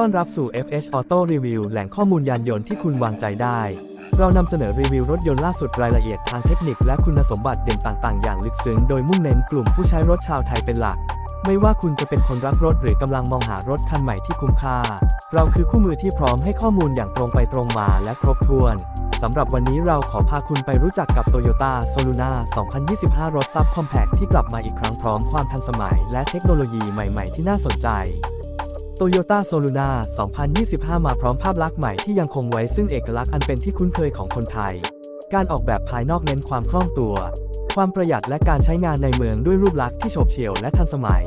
ต้อนรับสู่ FH Auto Review แหล่งข้อมูลยานยนต์ที่คุณวางใจได้ เรานำเสนอรีวิวรถยนต์ล่าสุดรายละเอียดทางเทคนิคและคุณสมบัติเด่นต่างๆ อย่างลึกซึ้ง โดยมุ่งเน้นกลุ่มผู้ใช้รถชาวไทยเป็นหลัก ไม่ว่าคุณจะเป็นคนรักรถหรือกำลังมองหารถคันใหม่ที่คุ้มค่า เราคือคู่มือที่พร้อมให้ข้อมูลอย่างตรงไปตรงมาและครบถ้วนสำหรับวันนี้เราขอพาคุณไปรู้จักกับ Toyota Soluna 2025 รถซับคอมแพคที่กลับมาอีกครั้งพร้อมความทันสมัย และเทคโนโลยีใหม่ ๆ ที่น่าสนใจ Toyota Soluna 2025 มาพร้อมภาพลักษณ์ใหม่ที่ยังคงไว้ซึ่งเอกลักษณ์อันเป็นที่คุ้นเคยของคนไทย การออกแบบภายนอกเน้นความคล่องตัว ความประหยัดและการใช้งานในเมืองด้วยรูปลักษณ์ที่โฉบเฉี่ยวและทันสมัย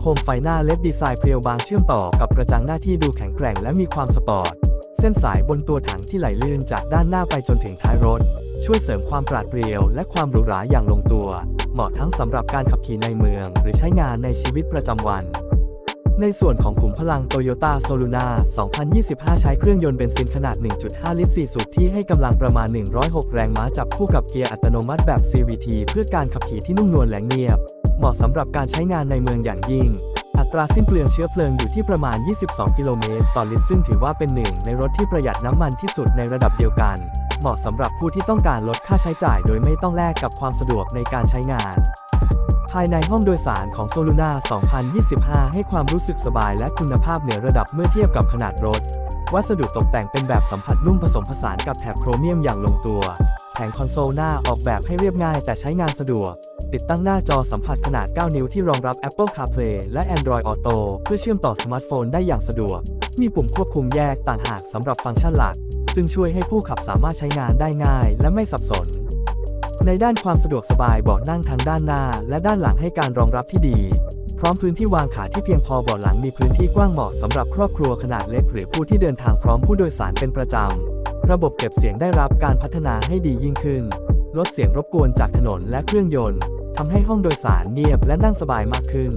โคมไฟหน้าเล็บดีไซน์เพรียวบางเชื่อมต่อกับกระจังหน้าที่ดูแข็งแกร่งและมีความสปอร์ต เส้นสายบนตัวถังที่ไหลลื่นจากด้านหน้าไปจนถึงท้ายรถ ช่วยเสริมความปราดเปรียว และความหรูหราอย่างลงตัว เหมาะทั้งสำหรับการขับขี่ในเมือง หรือใช้งานในชีวิตประจำวัน ในส่วนของขุมพลัง Toyota Soluna 2025 ใช้เครื่องยนต์เบนซินขนาด 1.5 ลิตร 4 สูบที่ให้กำลังประมาณ 106 แรงม้าจับคู่กับเกียร์อัตโนมัติแบบ CVT เพื่อการขับขี่ที่นุ่มนวลและเงียบ เหมาะสำหรับการใช้งานในเมืองอย่างยิ่ง อัตราสิ้นเปลืองเชื้อเพลิงอยู่ที่ประมาณ 22 กิโลเมตรต่อลิตรซึ่งถือว่าเป็นหนึ่งในรถที่ประหยัดน้ำมันที่สุดในระดับเดียวกัน เหมาะสำหรับผู้ที่ต้องการลดค่าใช้จ่าย โดยไม่ต้องแลกกับความสะดวกในการใช้งาน ภายในห้องโดยสารของ Soluna 2025 ให้ความรู้สึกสบายและคุณภาพเหนือระดับเมื่อเทียบกับขนาดรถ วัสดุตกแต่งเป็นแบบสัมผัสนุ่มผสมผสานกับแถบโครเมียมอย่างลงตัว แผงคอนโซลหน้าออกแบบให้เรียบง่ายแต่ใช้งานสะดวก ติดตั้งหน้าจอสัมผัสขนาด 9 นิ้วที่รองรับ Apple CarPlay และ Android Auto เพื่อเชื่อมต่อสมาร์ทโฟนได้อย่างสะดวก มีปุ่มควบคุมแยกต่างหากสำหรับฟังก์ชันหลัก ซึ่งช่วยให้ผู้ขับสามารถใช้งานได้ง่าย และไม่สับสน ในด้านความสะดวกสบายเบาะนั่งทั้งด้านหน้า และด้านหลังให้การรองรับที่ดี พร้อมพื้นที่วางขาที่เพียงพอเบาะหลังมีพื้นที่กว้างเหมาะสำหรับครอบครัวขนาดเล็กหรือผู้ที่เดินทางพร้อมผู้โดยสารเป็นประจำ ระบบเก็บเสียงได้รับการพัฒนาให้ดียิ่งขึ้น ลดเสียงรบกวนจากถนนและเครื่องยนต์ทำให้ห้องโดยสารเงียบและนั่งสบายมากขึ้น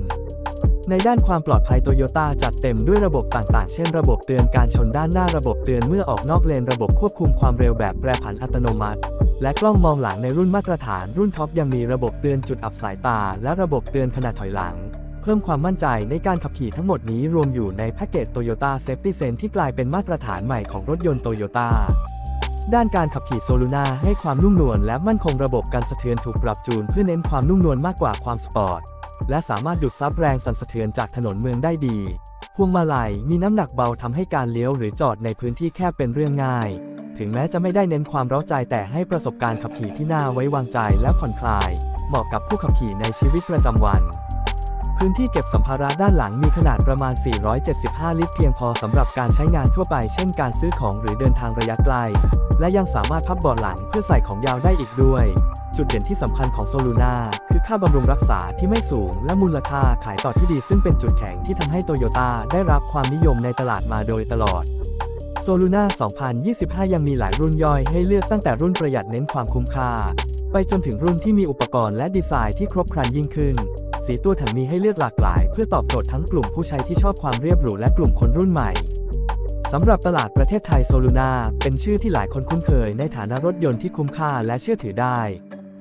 ในด้านความปลอดภัยโตโยต้าจัดเต็มด้วยระบบต่างๆ เช่นระบบเตือนการชนด้านหน้าระบบเตือนเมื่อออกนอกเลนระบบควบคุมความเร็วแบบแปรผันอัตโนมัติ และกล้องมองหลังในรุ่นมาตรฐาน รุ่นท็อปยังมีระบบเตือนจุดอับสายตา และระบบเตือนขณะถอยหลัง เพิ่มความมั่นใจในการขับขี่ทั้งหมดนี้รวมอยู่ในแพ็กเกจ Toyota Safety Sense ที่กลายเป็นมาตรฐานใหม่ของรถยนต์โตโยต้าด้านการขับขี่โซลูนาให้ความนุ่มนวลและมั่นคงระบบการสะเทือนถูกปรับจูนเพื่อเน้นความนุ่มนวลมากกว่าความสปอร์ต และสามารถดูดซับแรงสั่นสะเทือนจากถนนเมืองได้ดี พวงมาลัยมีน้ำหนักเบาทำให้การเลี้ยวหรือจอดในพื้นที่แคบเป็นเรื่องง่าย ถึงแม้จะไม่ได้เน้นความเร้าใจแต่ให้ประสบการณ์ขับขี่ที่น่าไว้วางใจและผ่อนคลาย เหมาะกับผู้ขับขี่ในชีวิตประจำวันพื้นที่เก็บสัมภาระด้านหลังมีขนาดประมาณ 475 ลิตรเพียงพอสำหรับการใช้งานทั่วไป เช่นการซื้อของหรือเดินทางระยะไกล และยังสามารถพับเบาะหลังเพื่อใส่ของยาวได้อีกด้วย จุดเด่นที่สำคัญของโซลูนา คือค่าบำรุงรักษาที่ไม่สูง และมูลค่าขายต่อที่ดีซึ่งเป็นจุดแข็งที่ทำให้โตโยต้าได้รับความนิยมในตลาดมาโดยตลอดโซลูนา2025 ยังมีหลายรุ่นย่อยให้เลือกตั้งแต่รุ่นประหยัดเน้นความคุ้มค่า ไปจนถึงรุ่นที่มีอุปกรณ์และดีไซน์ที่ครบครันยิ่งขึ้น สีตัวถังมีให้เลือกหลากหลาย เพื่อตอบโจทย์ทั้งกลุ่มผู้ใช้ที่ชอบความเรียบหรูและกลุ่มคนรุ่นใหม่สำหรับตลาดประเทศไทยโซลูนาเป็นชื่อที่หลายคนคุ้นเคยในฐานะรถยนต์ที่คุ้มค่าและเชื่อถือได้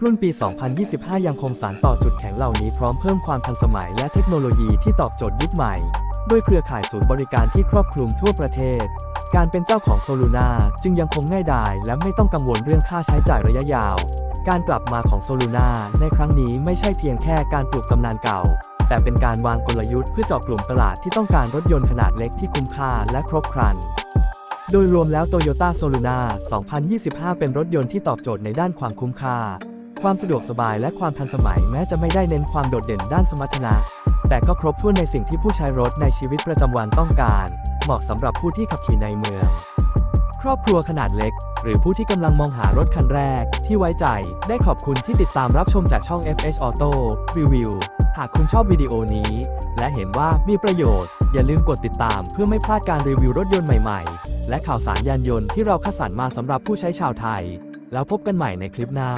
รุ่นปี 2025 ยังคงสานต่อจุดแข็งเหล่านี้พร้อมเพิ่มความทันสมัยและเทคโนโลยีที่ตอบโจทย์ยุคใหม่ ด้วยเครือข่ายศูนย์บริการที่ครอบคลุมทั่วประเทศ การเป็นเจ้าของโซลูนาจึงยังคงง่ายดายและไม่ต้องกังวลเรื่องค่าใช้จ่ายระยะยาว การกลับมาของโซลูนาในครั้งนี้ไม่ใช่เพียงแค่การปลุกตำนานเก่า แต่เป็นการวางกลยุทธ์เพื่อเจาะกลุ่มตลาดที่ต้องการรถยนต์ขนาดเล็กที่คุ้มค่าและครบครันโดยรวมแล้ว Toyota Soluna 2025 เป็นรถยนต์ที่ตอบโจทย์ในด้านความคุ้มค่า ความสะดวกสบายและความทันสมัยแม้จะไม่ได้เน้นความโดดเด่นด้านสมรรถนะ แต่ก็ครบถ้วนในสิ่งที่ผู้ใช้รถในชีวิตประจำวันต้องการ เหมาะสำหรับผู้ที่ขับขี่ในเมือง ครอบครัวขนาดเล็ก หรือผู้ที่กำลังมองหารถคันแรก ที่ไว้ใจ ได้ขอบคุณที่ติดตามรับชมจากช่อง FH Auto Review หากคุณชอบวิดีโอนี้ และเห็นว่ามีประโยชน์ อย่าลืมกดติดตามเพื่อไม่พลาดการรีวิวรถยนต์ใหม่ๆ และข่าวสารยานยนต์ที่เราคัดสรรมาสำหรับผู้ใช้ชาวไทย แล้วพบกันใหม่ในคลิปหน้า